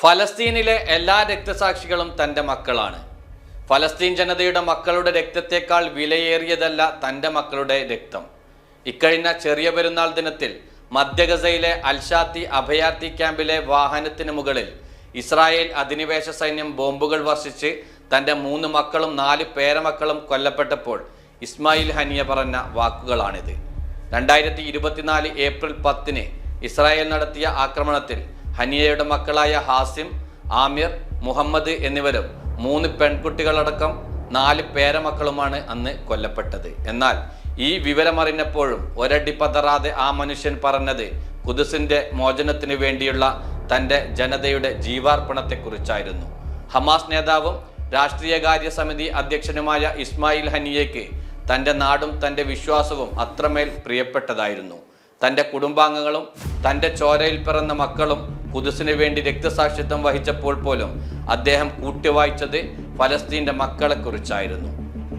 ഫലസ്തീനിലെ എല്ലാ രക്തസാക്ഷികളും തന്റെ മക്കളാണ്. ഫലസ്തീൻ ജനതയുടെ മക്കളുടെ രക്തത്തെക്കാൾ വിലയേറിയതല്ല തന്റെ മക്കളുടെ രക്തം. ഇക്കഴിഞ്ഞ ചെറിയ പെരുന്നാൾ ദിനത്തിൽ മധ്യഗസയിലെ അൽഷാത്തി അഭയാർത്ഥി ക്യാമ്പിലെ വാഹനത്തിന് മുകളിൽ ഇസ്രായേൽ അധിനിവേശ സൈന്യം ബോംബുകൾ വർഷിച്ച് തന്റെ മൂന്ന് മക്കളും നാല് പേരമക്കളും കൊല്ലപ്പെട്ടപ്പോൾ ഇസ്മായിൽ ഹനിയ പറഞ്ഞ വാക്കുകളാണിത്. രണ്ടായിരത്തി ഇരുപത്തിനാല് ഏപ്രിൽ പത്തിന് ഇസ്രായേൽ നടത്തിയ ആക്രമണത്തിൽ ഹനിയയുടെ മക്കളായ ഹാസിം ആമിർ മുഹമ്മദ് എന്നിവരും മൂന്ന് പെൺകുട്ടികളടക്കം നാല് പേരമക്കളുമാണ് അന്ന് കൊല്ലപ്പെട്ടത്. എന്നാൽ ഈ വിവരമറിഞ്ഞപ്പോഴും ഒരടി പതറാതെ ആ മനുഷ്യൻ പറഞ്ഞത് കുദുസിന്റെ മോചനത്തിനു വേണ്ടിയുള്ള തന്റെ ജനതയുടെ ജീവാർപ്പണത്തെക്കുറിച്ചായിരുന്നു. ഹമാസ് നേതാവും രാഷ്ട്രീയകാര്യ സമിതി അധ്യക്ഷനുമായ ഇസ്മായിൽ ഹനിയയ്ക്ക് തന്റെ നാടും തന്റെ വിശ്വാസവും അത്രമേൽ പ്രിയപ്പെട്ടതായിരുന്നു. തന്റെ കുടുംബാംഗങ്ങളും തന്റെ ചോരയിൽ പിറന്ന മക്കളും കുതിസിനു വേണ്ടി രക്തസാക്ഷിത്വം വഹിച്ചപ്പോൾ പോലും അദ്ദേഹം കൂട്ടിവായിച്ചത് ഫലസ്തീന്റെ മക്കളെക്കുറിച്ചായിരുന്നു.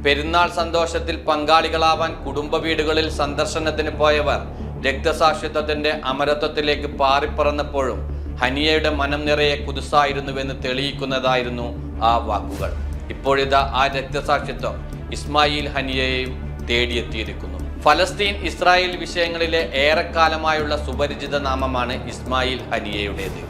പെരുന്നാൾ സന്തോഷത്തിൽ പങ്കാളികളാവാൻ കുടുംബ വീടുകളിൽ സന്ദർശനത്തിന് പോയവർ രക്തസാക്ഷിത്വത്തിന്റെ അമരത്വത്തിലേക്ക് പാറിപ്പറന്നപ്പോഴും ഹനിയയുടെ മനം നിറയെ കുതിസായിരുന്നുവെന്ന് തെളിയിക്കുന്നതായിരുന്നു ആ വാക്കുകൾ. ഇപ്പോഴിതാ ആ രക്തസാക്ഷിത്വം ഇസ്മായിൽ ഹനിയയെയും തേടിയെത്തിയിരിക്കുന്നു. ഫലസ്തീൻ ഇസ്രായേൽ വിഷയങ്ങളിലെ ഏറെക്കാലമായുള്ള സുപരിചിത നാമമാണ് ഇസ്മായിൽ ഹനിയയുടേത്.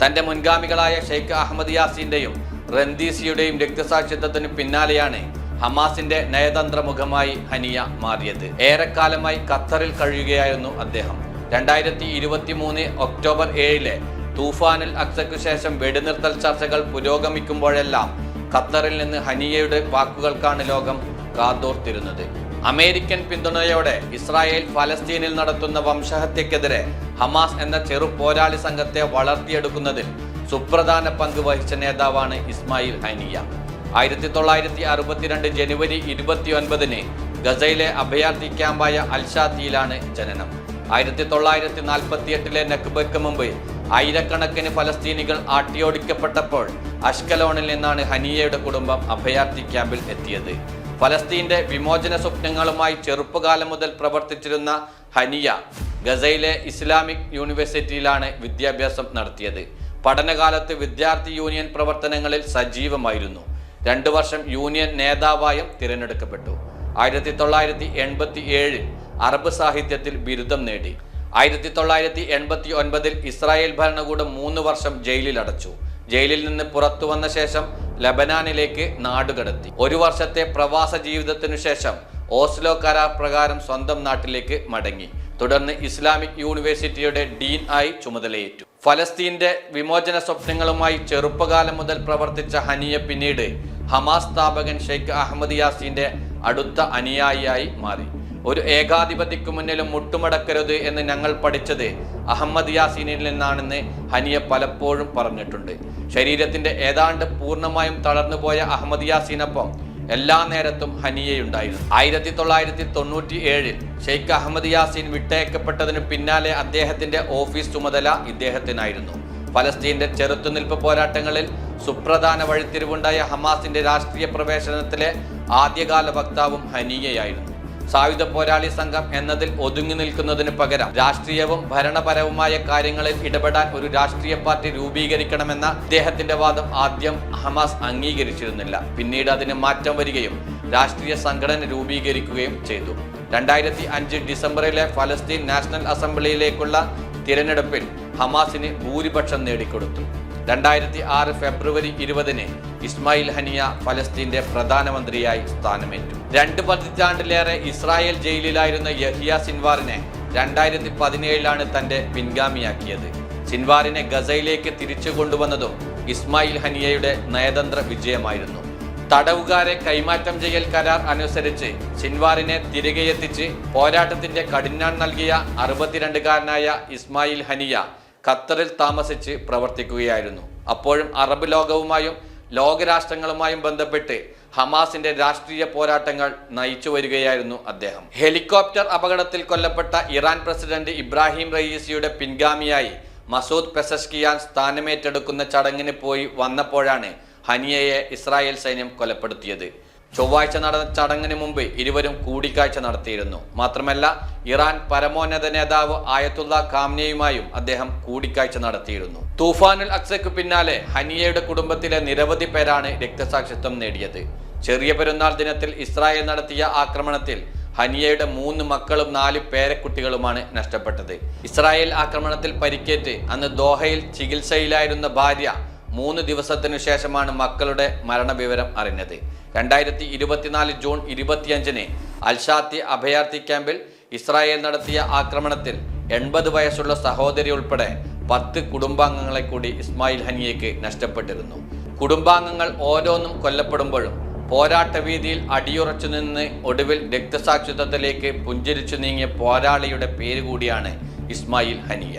തന്റെ മുൻഗാമികളായ ഷെയ്ഖ് അഹമ്മദ് യാസിന്റെയും റന്ദീസിയുടെയും രക്തസാക്ഷിത്വത്തിന് പിന്നാലെയാണ് ഹമാസിന്റെ നയതന്ത്ര മുഖമായി ഹനിയ മാറിയത്. ഏറെക്കാലമായി ഖത്തറിൽ കഴിയുകയായിരുന്നു അദ്ദേഹം. രണ്ടായിരത്തി ഇരുപത്തി മൂന്ന് ഒക്ടോബർ ഏഴിലെ തൂഫാനിൽ അക്സയ്ക്കു ശേഷം വെടിനിർത്തൽ ചർച്ചകൾ പുരോഗമിക്കുമ്പോഴെല്ലാം ഖത്തറിൽ നിന്ന് ഹനിയയുടെ വാക്കുകൾക്കാണ് ലോകം കാതോർത്തിരുന്നത്. അമേരിക്കൻ പിന്തുണയോടെ ഇസ്രായേൽ ഫലസ്തീനിൽ നടത്തുന്ന വംശഹത്യക്കെതിരെ ഹമാസ് എന്ന ചെറു പോരാളി സംഘത്തെ വളർത്തിയെടുക്കുന്നതിൽ സുപ്രധാന പങ്ക് വഹിച്ച നേതാവാണ് ഇസ്മായിൽ ഹനിയ. ആയിരത്തി തൊള്ളായിരത്തി അറുപത്തിരണ്ട് ജനുവരി ഇരുപത്തി ഒൻപതിന് ഗസയിലെ അഭയാർത്ഥി ക്യാമ്പായ അൽഷാത്തിയിലാണ് ജനനം. ആയിരത്തി തൊള്ളായിരത്തി നാൽപ്പത്തി എട്ടിലെ നക്ബയ്ക്ക് മുമ്പ് ആയിരക്കണക്കിന് ഫലസ്തീനികൾ ആട്ടിയോടിക്കപ്പെട്ടപ്പോൾ അഷ്കലോണിൽ നിന്നാണ് ഹനിയയുടെ കുടുംബം അഭയാർത്ഥി ക്യാമ്പിൽ എത്തിയത്. ഫലസ്തീന്റെ വിമോചന സ്വപ്നങ്ങളുമായി ചെറുപ്പകാലം മുതൽ പ്രവർത്തിച്ചിരുന്ന ഹനിയ ഗസയിലെ ഇസ്ലാമിക് യൂണിവേഴ്സിറ്റിയിലാണ് വിദ്യാഭ്യാസം നടത്തിയത്. പഠനകാലത്ത് വിദ്യാർത്ഥി യൂണിയൻ പ്രവർത്തനങ്ങളിൽ സജീവമായിരുന്നു. രണ്ടു വർഷം യൂണിയൻ നേതാവായും തിരഞ്ഞെടുക്കപ്പെട്ടു. ആയിരത്തി തൊള്ളായിരത്തി എൺപത്തി ഏഴിൽ അറബ് സാഹിത്യത്തിൽ ബിരുദം നേടി. ആയിരത്തി തൊള്ളായിരത്തി എൺപത്തി ഒൻപതിൽ ഇസ്രായേൽ ഭരണകൂടം മൂന്ന് വർഷം ജയിലിൽ അടച്ചു ജയിലിൽ നിന്ന് പുറത്തു വന്ന ശേഷം ലബനാനിലേക്ക് നാടുകടത്തി. ഒരു വർഷത്തെ പ്രവാസ ജീവിതത്തിനു ശേഷം ഓസ്ലോ കരാർ പ്രകാരം സ്വന്തം നാട്ടിലേക്ക് മടങ്ങി. തുടർന്ന് ഇസ്ലാമിക് യൂണിവേഴ്സിറ്റിയുടെ ഡീൻ ആയി ചുമതലയേറ്റു. ഫലസ്തീന്റെ വിമോചന സ്വപ്നങ്ങളുമായി ചെറുപ്പകാലം മുതൽ പ്രവർത്തിച്ച ഹനിയ പിന്നീട് ഹമാസ് സ്ഥാപകൻ ഷെയ്ഖ് അഹമ്മദ് യാസീന്റെ അടുത്ത അനുയായിയായി മാറി. ഒരു ഏകാധിപതിക്ക് മുന്നിലും മുട്ടുമടക്കരുത് എന്ന് ഞങ്ങൾ പഠിച്ചത് അഹമ്മദ് യാസീനിൽ നിന്നാണെന്ന് ഹനിയ പലപ്പോഴും പറഞ്ഞിട്ടുണ്ട്. ശരീരത്തിന്റെ ഏതാണ്ട് പൂർണമായും തളർന്നുപോയ അഹമ്മദ് യാസീനൊപ്പം എല്ലാ നേരത്തും ഹനിയയുണ്ടായിരുന്നു. ആയിരത്തി തൊള്ളായിരത്തി തൊണ്ണൂറ്റി ഏഴിൽ ഷെയ്ഖ് അഹമ്മദ് യാസീൻ വിട്ടയക്കപ്പെട്ടതിന് പിന്നാലെ അദ്ദേഹത്തിന്റെ ഓഫീസ് ചുമതല ഇദ്ദേഹത്തിനായിരുന്നു. ഫലസ്തീന്റെ ചെറുത്തുനിൽപ്പ് പോരാട്ടങ്ങളിൽ സുപ്രധാന വഴിത്തിരിവുണ്ടായ ഹമാസിന്റെ രാഷ്ട്രീയ പ്രവേശനത്തിലെ ആദ്യകാല വക്താവും ഹനിയയായിരുന്നു. സായുധ പോരാളി സംഘം എന്നതിൽ ഒതുങ്ങി നിൽക്കുന്നതിന് പകരം രാഷ്ട്രീയവും ഭരണപരവുമായ കാര്യങ്ങളിൽ ഇടപെടാൻ ഒരു രാഷ്ട്രീയ പാർട്ടി രൂപീകരിക്കണമെന്ന അദ്ദേഹത്തിന്റെ വാദം ആദ്യം ഹമാസ് അംഗീകരിച്ചിരുന്നില്ല. പിന്നീട് അതിന് മാറ്റം വരികയും രാഷ്ട്രീയ സംഘടന രൂപീകരിക്കുകയും ചെയ്തു. രണ്ടായിരത്തി അഞ്ച് ഡിസംബറിലെ ഫലസ്തീൻ നാഷണൽ അസംബ്ലിയിലേക്കുള്ള തിരഞ്ഞെടുപ്പിൽ ഹമാസിന് ഭൂരിപക്ഷം നേടിക്കൊടുത്തു. രണ്ടായിരത്തി ആറ് ഫെബ്രുവരി ഇരുപതിന് ഇസ്മായിൽ ഹനിയ ഫലസ്തീന്റെ പ്രധാനമന്ത്രിയായി സ്ഥാനമേറ്റു. രണ്ട് പതിറ്റാണ്ടിലേറെ ഇസ്രായേൽ ജയിലിലായിരുന്ന യഹിയ സിൻവാറിനെ രണ്ടായിരത്തി പതിനേഴിലാണ് തന്റെ പിൻഗാമിയാക്കിയത്. സിൻവാറിനെ ഗസയിലേക്ക് തിരിച്ചു കൊണ്ടുവന്നതും ഇസ്മായിൽ ഹനിയയുടെ നയതന്ത്ര വിജയമായിരുന്നു. തടവുകാരെ കൈമാറ്റം ചെയ്യൽ കരാർ അനുസരിച്ച് സിൻവാറിനെ തിരികെ എത്തിച്ച് പോരാട്ടത്തിന്റെ കഠിനാൻ നൽകിയ അറുപത്തിരണ്ടുകാരനായ ഇസ്മായിൽ ഹനിയ ഖത്തറിൽ താമസിച്ച് പ്രവർത്തിക്കുകയായിരുന്നു. അപ്പോഴും അറബ് ലോകവുമായും ലോകരാഷ്ട്രങ്ങളുമായും ബന്ധപ്പെട്ട് ഹമാസിന്റെ രാഷ്ട്രീയ പോരാട്ടങ്ങൾ നയിച്ചു വരികയായിരുന്നു അദ്ദേഹം. ഹെലികോപ്റ്റർ അപകടത്തിൽ കൊല്ലപ്പെട്ട ഇറാൻ പ്രസിഡന്റ് ഇബ്രാഹിം റയീസിയുടെ പിൻഗാമിയായി മസൂദ് പെസഷ്കിയാൻ സ്ഥാനമേറ്റെടുക്കുന്ന ചടങ്ങിന് പോയി വന്നപ്പോഴാണ് ഹനിയയെ ഇസ്രായേൽ സൈന്യം കൊലപ്പെടുത്തിയത്. ചൊവ്വാഴ്ച നടന്ന ചടങ്ങിന് മുമ്പ് ഇരുവരും കൂടിക്കാഴ്ച നടത്തിയിരുന്നു. മാത്രമല്ല ഇറാൻ പരമോന്നത നേതാവ് ആയത്തുള്ള ഖാംനയുമായും അദ്ദേഹം കൂടിക്കാഴ്ച നടത്തിയിരുന്നു. തൂഫാനുൽ അക്സയ്ക്ക് പിന്നാലെ ഹനിയയുടെ കുടുംബത്തിലെ നിരവധി പേരാണ് രക്തസാക്ഷിത്വം നേടിയത്. ചെറിയ പെരുന്നാൾ ദിനത്തിൽ ഇസ്രായേൽ നടത്തിയ ആക്രമണത്തിൽ ഹനിയയുടെ മൂന്ന് മക്കളും നാല് പേരക്കുട്ടികളുമാണ് നഷ്ടപ്പെട്ടത്. ഇസ്രായേൽ ആക്രമണത്തിൽ പരിക്കേറ്റ് അന്ന് ദോഹയിൽ ചികിത്സയിലായിരുന്ന ഭാര്യ മൂന്ന് ദിവസത്തിനു ശേഷമാണ് മക്കളുടെ മരണവിവരം അറിഞ്ഞത്. രണ്ടായിരത്തി ഇരുപത്തിനാല് ജൂൺ ഇരുപത്തിയഞ്ചിന് അൽഷാത്തി അഭയാർത്ഥി ക്യാമ്പിൽ ഇസ്രായേൽ നടത്തിയ ആക്രമണത്തിൽ എൺപത് വയസ്സുള്ള സഹോദരി ഉൾപ്പെടെ പത്ത് കുടുംബാംഗങ്ങളെ കൂടി ഇസ്മായിൽ ഹനിയയ്ക്ക് നഷ്ടപ്പെട്ടിരുന്നു. കുടുംബാംഗങ്ങൾ ഓരോന്നും കൊല്ലപ്പെടുമ്പോഴും പോരാട്ട വീതിയിൽ അടിയുറച്ചു നിന്ന് ഒടുവിൽ രക്തസാക്ഷിത്വത്തിലേക്ക് പുഞ്ചിരിച്ചു നീങ്ങിയ പോരാളിയുടെ പേര് കൂടിയാണ് ഇസ്മായിൽ ഹനിയ.